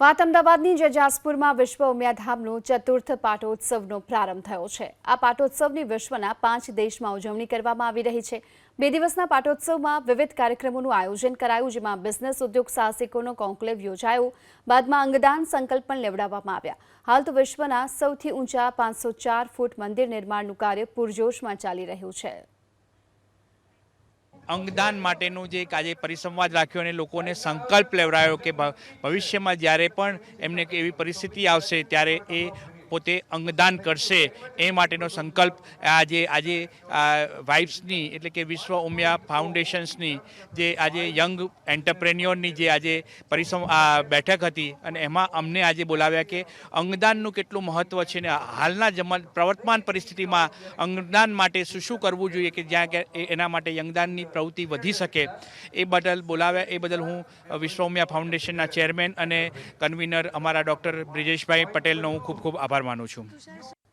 વાત અમદાવાદની જજાસપુરમાં વિશ્વ ઉમિયાધામનો ચતુર્થ પાટોત્સવનો પ્રારંભ થયો છે. આ પાટોત્સવની વિશ્વના પાંચ દેશમાં ઉજવણી કરવામાં આવી રહી છે. બે દિવસના પાટોત્સવમાં વિવિધ કાર્યક્રમોનું આયોજન કરાયું, જેમાં બિઝનેસ ઉદ્યોગ સાહસિકોનો કોન્ક્લેવ યોજાયો. બાદમાં અંગદાન સંકલ્પ પણ લેવડાવવામાં આવ્યા. હાલ તો વિશ્વના સૌથી ઊંચા પાંચસો ફૂટ મંદિર નિર્માણનું કાર્ય પૂરજોશમાં ચાલી રહ્યું છે. અંગદાન માટેનું જે આજે પરિસંવાદ રાખ્યો અને લોકોને સંકલ્પ લેવડાયો કે ભવિષ્યમાં જ્યારે પણ એમને એવી પરિસ્થિતિ આવશે ત્યારે એ પોતે અંગદાન કરશે એ માટેનો સંકલ્પ આજે આજે વાઇફ્સની એટલે કે વિશ્વ ઉમિયા ફાઉન્ડેશન્સની જે આજે યંગ એન્ટરપ્રેન્યોરની જે આજે પરિસમ બેઠક હતી અને એમાં અમને આજે બોલાવ્યા કે અંગદાનનું કેટલું મહત્ત્વ છે ને હાલના જમા, પ્રવર્તમાન પરિસ્થિતિમાં અંગદાન માટે શું શું કરવું જોઈએ કે જ્યાં એના માટે અંગદાનની પ્રવૃત્તિ વધી શકે. એ બદલ બોલાવ્યા, એ બદલ હું વિશ્વ ઉમિયા ફાઉન્ડેશનના ચેરમેન અને કન્વીનર અમારા ડૉક્ટર બ્રિજેશભાઈ પટેલનો હું ખૂબ ખૂબ આભાર માનું છું.